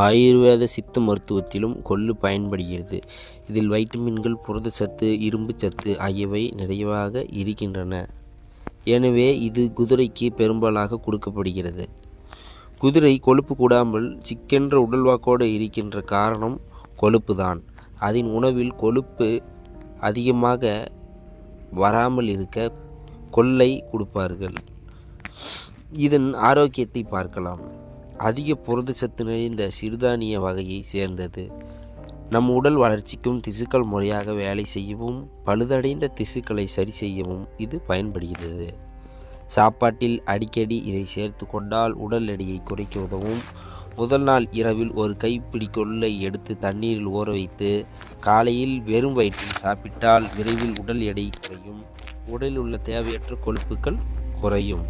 ஆயுர்வேத சித்த மருத்துவத்திலும் கொள்ளு பயன்படுகிறது. இதில் வைட்டமின்கள் புரதச்சத்து இரும்புச்சத்து ஆகியவை நிறைவாக இருக்கின்றன. எனவே இது குதிரைக்கு பெரும்பாலாக கொடுக்கப்படுகிறது. குதிரை கொழுப்பு கூடாமல் சிக்கென்ற உடல்வாக்கோடு இருக்கின்ற காரணம் கொழுப்பு தான் அதன் உணவில் கொழுப்பு அதிகமாக வராமல் இருக்க கொள்ளை கொடுப்பார்கள். இதன் ஆரோக்கியத்தை பார்க்கலாம். அதிக புரதச்சத்து நிறைந்த சிறுதானிய வகையை சேர்ந்தது. நம் உடல் வளர்ச்சிக்கும் திசுக்கள் முறையாக வேலை செய்யவும் பழுதடைந்த திசுக்களை சரி செய்யவும் இது பயன்படுகிறது. சாப்பாட்டில் அடிக்கடி இதை சேர்த்து கொண்டால் உடல் எடையை குறைக்க உதவும். முதல் நாள் இரவில் ஒரு கைப்பிடி கொள்ளை எடுத்து தண்ணீரில் ஊற வைத்து காலையில் வெறும் வயிற்றில் சாப்பிட்டால் விரைவில் உடல் எடை குறையும். உடலில் உள்ள தேவையற்ற கொழுப்புகள் குறையும்.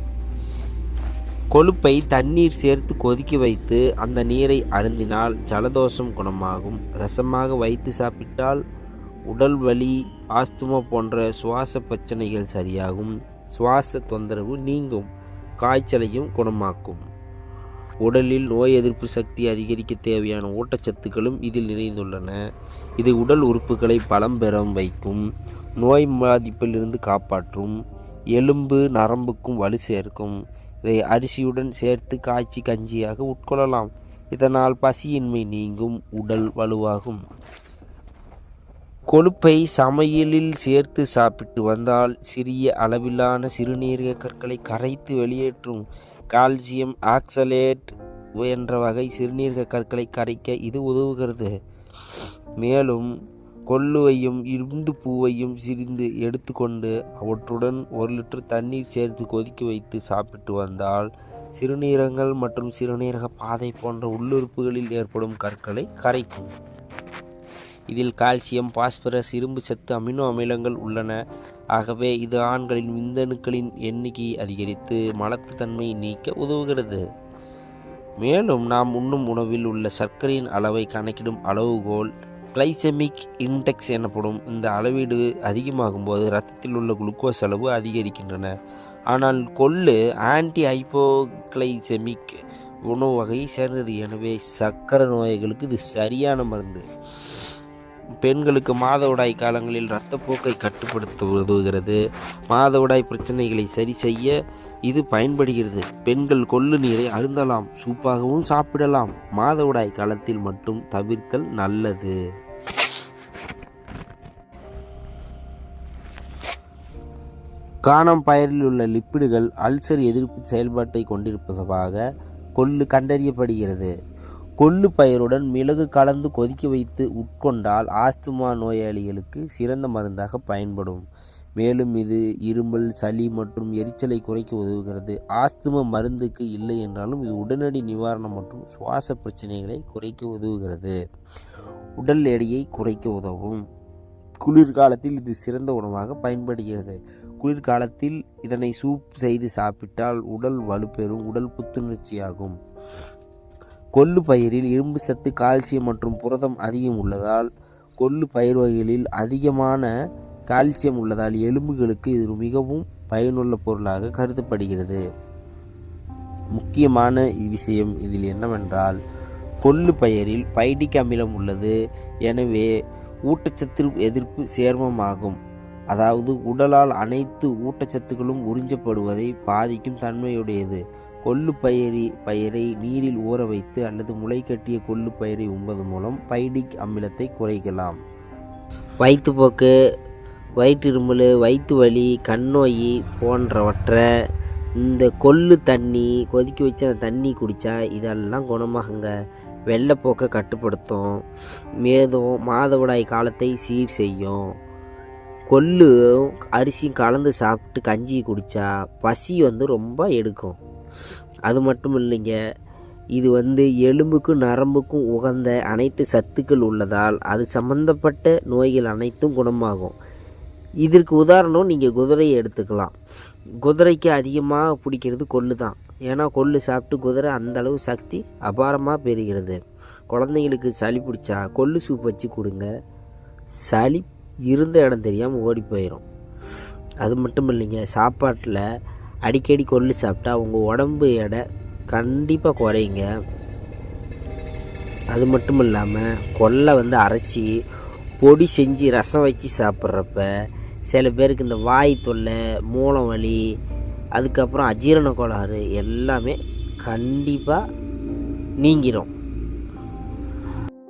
கொழுப்பை தண்ணீர் சேர்த்து கொதிக்க வைத்து அந்த நீரை அருந்தினால் ஜலதோஷம் குணமாகும். ரசமாக வைத்து சாப்பிட்டால் உடல் வலி ஆஸ்துமா போன்ற சுவாச பிரச்சனைகள் சரியாகும். சுவாச தொந்தரவு நீங்கும். காய்ச்சலையும் குணமாக்கும். உடலில் நோய் எதிர்ப்பு சக்தி அதிகரிக்க தேவையான ஊட்டச்சத்துக்களும் இதில் நிறைந்துள்ளன. இது உடல் உறுப்புகளை பலம் பெற வைக்கும். நோய் பாதிப்பிலிருந்து காப்பாற்றும். எலும்பு நரம்புக்கும் வலு சேர்க்கும். இதை அரிசியுடன் சேர்த்து காய்ச்சி கஞ்சியாக உட்கொள்ளலாம். இதனால் பசியின்மை நீங்கும் உடல் வலுவாகும். கொழுப்பை சமையலில் சேர்த்து சாப்பிட்டு வந்தால் சிறிய அளவிலான சிறுநீரக கற்களை கரைத்து வெளியேற்றும். கால்சியம் ஆக்சலேட் என்ற வகை சிறுநீரக கற்களை கரைக்க இது உதவுகிறது. மேலும் கொள்ளுவையும் இருந்து பூவையும் சிரிந்து எடுத்துக்கொண்டு அவற்றுடன் ஒரு லிட்டர் தண்ணீர் சேர்த்து கொதிக்க வைத்து சாப்பிட்டு வந்தால் சிறுநீரகங்கள் மற்றும் சிறுநீரக பாதை போன்ற உள்ளுறுப்புகளில் ஏற்படும் கற்களை கரைக்கும். இதில் கால்சியம் பாஸ்பரஸ் இரும்பு சத்து அமினோ அமிலங்கள் உள்ளன. ஆகவே இது ஆண்களின் விந்தணுக்களின் எண்ணிக்கையை அதிகரித்து மலத்துத்தன்மையை நீக்க உதவுகிறது. மேலும் நாம் உண்ணும் உணவில் உள்ள சர்க்கரையின் அளவை கணக்கிடும் அளவுகோல் கிளைசெமிக் இன்டெக்ஸ் எனப்படும் இந்த அளவீடு அதிகமாகும்போது ரத்தத்தில் உள்ள குளுக்கோஸ் அளவு அதிகரிக்கின்றன. ஆனால் கொள்ளு ஆன்டி ஹைப்போகிளைசெமிக் உணவு வகையை சேர்ந்தது. எனவே சர்க்கரை நோய்களுக்கு இது சரியான மருந்து. பெண்களுக்கு மாதவிடாய் காலங்களில் இரத்தப்போக்கை கட்டுப்படுத்த உதவுகிறது. மாதவிடாய் பிரச்சனைகளை சரி செய்ய இது பயன்படுகிறது. பெண்கள் கொள்ளு நீரை அருந்தலாம் சூப்பாகவும் சாப்பிடலாம். மாதவிடாய் காலத்தில் மட்டும் தவிர்த்தல் நல்லது. காணம் பயரில் உள்ள லிப்பிடுகள் அல்சர் எதிர்ப்பு செயல்பாட்டை கொண்டிருப்பதாக கொள்ளு கண்டறியப்படுகிறது. கொள்ளு பயிருடன் மிளகு கலந்து கொதிக்க வைத்து உட்கொண்டால் ஆஸ்துமா நோயாளிகளுக்கு சிறந்த மருந்தாக பயன்படும். மேலும் இது இருமல் சளி மற்றும் எரிச்சலை குறைக்க உதவுகிறது. ஆஸ்தும மருந்துக்கு இல்லை என்றாலும் இது உடனடி நிவாரணம் மற்றும் சுவாச பிரச்சனைகளை குறைக்க உதவுகிறது. உடல் எடையை குறைக்க உதவும். குளிர்காலத்தில் இது சிறந்த உணவாக பயன்படுகிறது. குளிர்காலத்தில் இதனை சூப் செய்து சாப்பிட்டால் உடல் வலுப்பெறும் உடல் புத்துணர்ச்சியாகும். கொள்ளு பயிரில் இரும்பு சத்து கால்சியம் மற்றும் புரதம் அதிகம் உள்ளதால் கொள்ளு பயிர் வகைகளில் அதிகமான கால்சியம் உள்ளதால் எலும்புகளுக்கு இது மிகவும் பயனுள்ள பொருளாக கருதப்படுகிறது. முக்கியமான விஷயம் இதில் என்னவென்றால் கொள்ளு பயிரில் பைடிக் அமிலம் உள்ளது. எனவே ஊட்டச்சத்து எதிர்ப்பு சேர்மமாகும். அதாவது உடலால் அனைத்து ஊட்டச்சத்துக்களும் உறிஞ்சப்படுவதை பாதிக்கும் தன்மையுடையது. கொள்ளு பயிரி பயிரை நீரில் ஊற வைத்து அல்லது முளை கட்டிய கொள்ளு பயிரை உண்பது மூலம் பைடிக் அமிலத்தை குறைக்கலாம். வயிற்றுப்போக்கு வயிற்றிருமல் வயிற்று வலி கண்ணோய் போன்றவற்றை இந்த கொள்ளு தண்ணி கொதிக்க வச்சு அந்த தண்ணி குடித்தா இதெல்லாம் குணமாகுங்க. வெள்ளைப்போக்கை கட்டுப்படுத்தும். மேதும் மாதவிடாய் காலத்தை சீர் செய்யும். கொள்ளு அரிசியும் கலந்து சாப்பிட்டு கஞ்சி குடித்தா பசி வந்து ரொம்ப எடுக்கும். அது மட்டும் இல்லைங்க இது வந்து எலும்புக்கும் நரம்புக்கும் உகந்த அனைத்து சத்துக்கள் உள்ளதால் அது சம்பந்தப்பட்ட நோய்கள் அனைத்தும் குணமாகும். இதற்கு உதாரணம் நீங்கள் குதிரையை எடுத்துக்கலாம். குதிரைக்கு அதிகமாக பிடிக்கிறது கொள்ளு தான். ஏன்னா கொள்ளு சாப்பிட்டு குதிரை அந்த அளவு சக்தி அபாரமாக பெறுகிறது. குழந்தைங்களுக்கு சளி பிடிச்சா கொள்ளு சூப் வச்சு கொடுங்க. சளி இருந்த இடம் தெரியாமல் ஓடி போயிடும் அது மட்டும் இல்லைங்க சாப்பாட்டில் அடிக்கடி கொள்ளு சாப்பிட்டா உங்கள் உடம்பு எடை கண்டிப்பாக குறையுங்க. அது மட்டும் இல்லாமல் கொல்லை வந்து அரைச்சி பொடி செஞ்சு ரசம் வச்சு சாப்பிட்றப்ப சில பேருக்கு இந்த வாய் தொல்லை மூலம் வலி அதுக்கப்புறம் அஜீரண கோளாறு எல்லாமே கண்டிப்பாக நீங்கிரும்.